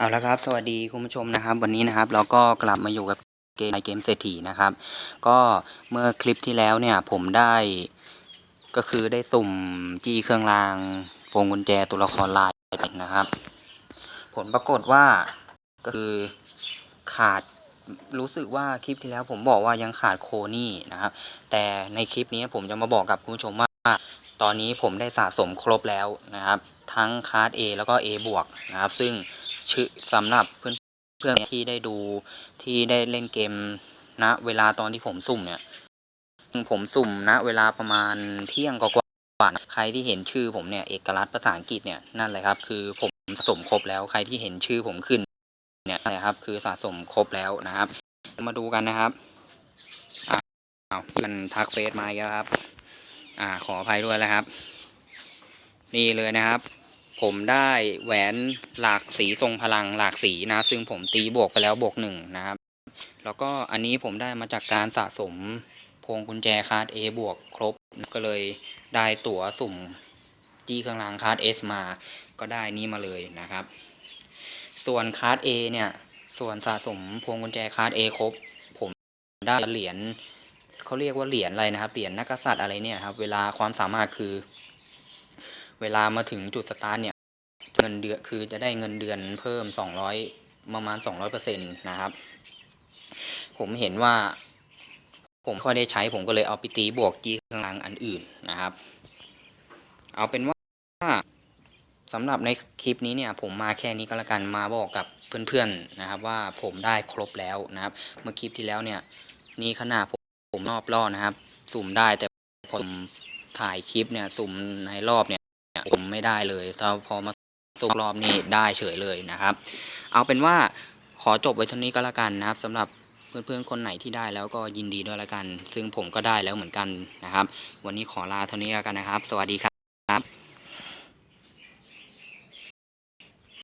เอาละครับ สวัสดีคุณผู้ชมนะครับ วันนี้นะครับเราก็กลับมาอยู่กับเกมในเกมเศรษฐีนะครับ ก็เมื่อคลิปที่แล้วเนี่ยผมได้ก็คือได้สุ่มจี้เครื่องรางพวงกุญแจตัวละครลายไปนะครับ ผลปรากฏว่าก็คือขาดรู้สึกว่าคลิปที่แล้วผมบอกว่ายังขาดโคนี่นะครับ แต่ในคลิปนี้ผมจะมาบอกกับคุณผู้ชมว่า ตอนนี้ผมได้สะสมครบแล้วนะครับ ทั้งคาร์ด A แล้วก็ A บวกนะครับ ซึ่งชื่อสำหรับเพื่อนเพื่อนที่ได้ดูที่ได้เล่นเกมณเวลาตอนที่ผมสุ่มเนี่ย ผมสุ่มณเวลาประมาณเที่ยงกว่านะใครที่เห็นชื่อผมเนี่ยเอกลักษณ์ภาษาอังกฤษเนี่ยนั่นแหละครับ คือผมสมครบแล้วใครที่เห็นชื่อผมขึ้นเนี่ยนั่นแหละครับ คือสะสมครบแล้วนะครับ มาดูกันนะครับอ้าวมันทักเฟซมาแล้วครับ อ่าขออภัยด้วยนะครับ นี่เลยนะครับ ผมได้แหวนหลากสีทรงพลังหลากสีนะ ซึ่งผมตีบวกไปแล้วบวกหนึ่งนะครับ แล้วก็อันนี้ผมได้มาจากการสะสมพวงกุญแจคาร์ด A บวกครบ ก็เลยได้ตั๋วสุ่มจีเครื่องรางคาร์ด S มา ก็ได้นี้มาเลยนะครับ ส่วนคาร์ด A เนี่ย ส่วนสะสมพวงกุญแจคาร์ด A ครบ ผมได้เหรียญเขาเรียกว่าเหรียญอะไรนะครับ เหรียญนักกษัตริย์อะไรเนี่ยครับ เวลาความสามารถคือ เวลามาถึงจุดสตาร์ทเนี่ยเงินเดือนคือจะได้เงินเดือนเพิ่ม 200 ประมาณ 200%นะครับ ผมเห็นว่า ผมค่อยได้ใช้ผมก็เลยเอาไปตีบวกจีข้างหลังอันอื่นนะครับ เอาเป็นว่าสำหรับในคลิปนี้เนี่ยผมมาแค่นี้ก็แล้วกันมาบอกกับเพื่อนๆนะครับ ว่าผมได้ครบแล้วนะครับ เมื่อคลิปที่แล้วเนี่ย นี่ขนาดผมผมรอบรอนะครับ สุ่มได้แต่ผมถ่ายคลิปเนี่ย สุ่มในรอบเนี่ย ผมไม่ได้เลยถ้าพอมาสุ่มรอบนี้ได้เฉยเลยนะครับ เอาเป็นว่าขอจบไว้เท่านี้ก็แล้วกันนะครับสำหรับเพื่อนๆคนไหนที่ได้แล้วก็ยินดีด้วยละกัน ซึ่งผมก็ได้แล้วเหมือนกันนะครับ วันนี้ขอลาเท่านี้แล้วกันนะครับ สวัสดีครับ